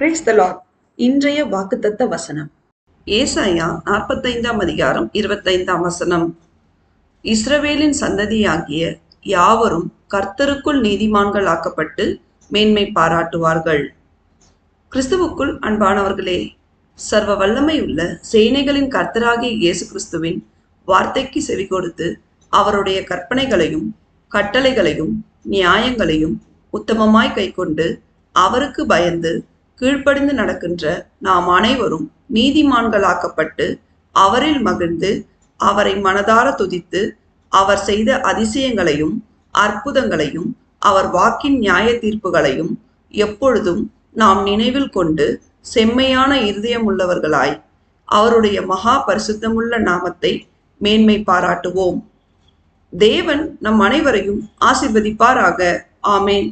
Brace த Lord இன்றைய வாக்குத்தத்த வசனம். ஏசாயா நாற்பத்தைந்தாம் அதிகாரம் இருபத்தைந்தாம் வசனம். இஸ்ரவேலின் சந்ததியாகிய யாவரும் கர்த்தருக்குள் நீதிமான்கள் ஆக்கப்பட்டு மேன்மை பாராட்டுவார்கள். கிறிஸ்துவுக்குள் அன்பானவர்களே சர்வ வல்லமை உள்ள சேனைகளின் கர்த்தராகிய இயேசு கிறிஸ்துவின் வார்த்தைக்கு செவி கொடுத்து அவருடைய கற்பனைகளையும் கட்டளைகளையும் நியாயங்களையும் உத்தமமாய் கைக்கொண்டு அவருக்கு பயந்து கீழ்ப்படிந்து நடக்கின்ற நாம் அனைவரும் நீதிமான்களாக்கப்பட்டு அவரில் மகிழ்ந்து அவரை மனதார துதித்து அவர் செய்த அதிசயங்களையும் அற்புதங்களையும் அவர் வாக்கின் நியாய தீர்ப்புகளையும் எப்பொழுதும் நாம் நினைவில் கொண்டு செம்மையான இருதயமுள்ளவர்களாய் அவருடைய மகா பரிசுத்தமுள்ள நாமத்தை மேன்மை பாராட்டுவோம். தேவன் நம் அனைவரையும் ஆசிர்வதிப்பாராக. ஆமேன்.